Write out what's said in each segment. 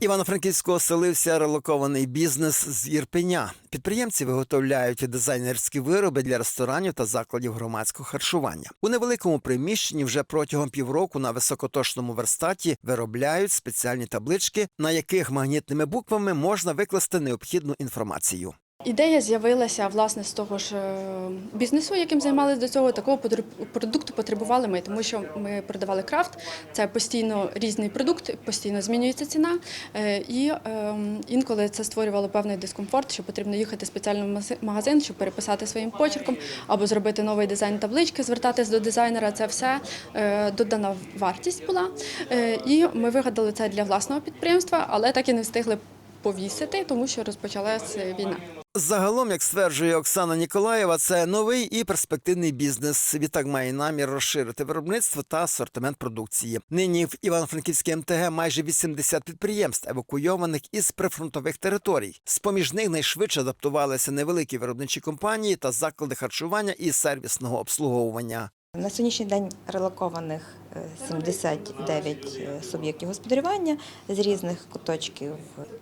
Івано-Франківську оселився релокований бізнес з Ірпеня. Підприємці виготовляють дизайнерські вироби для ресторанів та закладів громадського харчування. У невеликому приміщенні вже протягом півроку на високоточному верстаті виробляють спеціальні таблички, на яких магнітними буквами можна викласти необхідну інформацію. Ідея з'явилася власне з того ж е, бізнесу, яким займалися до цього. Такого продукту потребували ми, тому що ми продавали крафт. Це постійно різний продукт, постійно змінюється ціна. Е, І ем, інколи це створювало певний дискомфорт, що потрібно їхати спеціально в магазин, щоб переписати своїм почерком або зробити новий дизайн таблички, звертатись до дизайнера. Це все е, додана вартість була. І ми вигадали це для власного підприємства, але так і не встигли повісити, тому що розпочалася війна. Загалом, як стверджує Оксана Ніколаєва, це новий і перспективний бізнес. Відтак має намір розширити виробництво та асортимент продукції. Нині в Івано-Франківській МТГ майже 80 підприємств, евакуйованих із прифронтових територій. З поміж них найшвидше адаптувалися невеликі виробничі компанії та заклади харчування і сервісного обслуговування. На сьогоднішній день релокованих 79 е, суб'єктів господарювання з різних куточків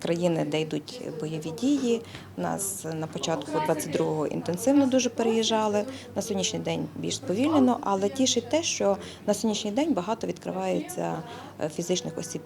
країни, де йдуть бойові дії. У нас на початку 22-го інтенсивно дуже переїжджали. На сьогоднішній день більш сповільнено, але тішить те, що на сьогоднішній день багато відкривається е, фізичних осіб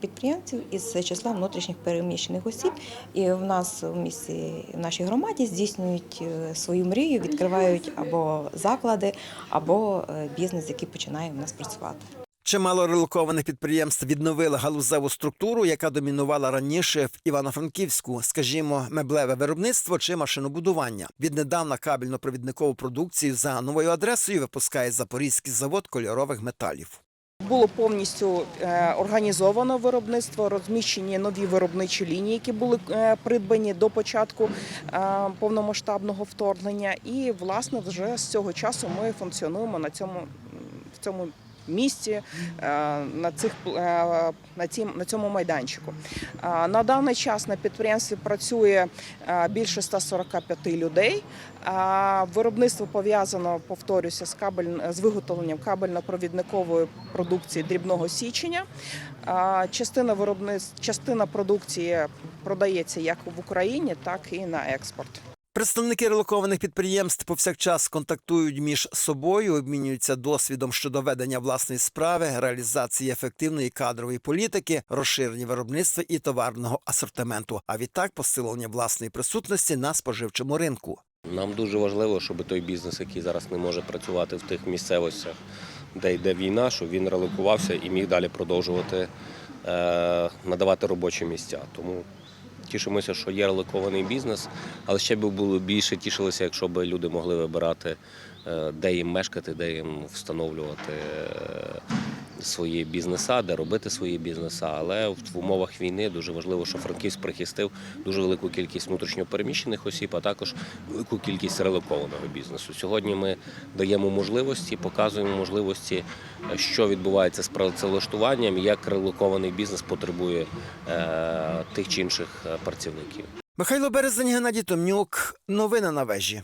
підприємців із числа внутрішніх переміщених осіб. І в нас у місті в нашій громаді здійснюють е, свою мрію, відкривають або заклади, або бізнес, який починає в нас працювати. Чимало релокованих підприємств відновили галузеву структуру, яка домінувала раніше в Івано-Франківську, скажімо, меблеве виробництво чи машинобудування. Віднедавна кабельно-провідникову продукцію за новою адресою випускає Запорізький завод кольорових металів. Було повністю е, організовано виробництво, розміщені нові виробничі лінії, які були е, придбані до початку е, повномасштабного вторгнення. І власне вже з цього часу ми функціонуємо на цьому в цьому. Місці е, на цих е, на цім на цьому майданчику Е, на даний час на підприємстві працює більше 145 людей. Виробництво пов'язано, повторюся, з кабель з виготовленням кабельно-провідникової продукції дрібного січення. Частина виробництв, частина продукції продається як в Україні, так і на експорт. Представники релокованих підприємств повсякчас контактують між собою, обмінюються досвідом щодо ведення власної справи, реалізації ефективної кадрової політики, розширення виробництва і товарного асортименту, а відтак посилення власної присутності на споживчому ринку. Нам дуже важливо, щоб той бізнес, який зараз не може працювати в тих місцевостях, де йде війна, щоб він релокувався і міг далі продовжувати е, надавати робочі місця. Тому тішимося, що є релокований бізнес, але ще б було більше тішилося, якщо б люди могли вибирати, е, де їм мешкати, де їм встановлювати е, свої бізнеса, де робити свої бізнеса. Але в умовах війни дуже важливо, що Франківськ прихистив дуже велику кількість внутрішньопереміщених осіб, а також велику кількість релокованого бізнесу. Сьогодні ми даємо можливості, показуємо можливості, що відбувається з працевлаштуванням, як релокований бізнес потребує е, тих чи інших е, працівників. Михайло Березень, Геннадій Томнюк. Новини на вежі.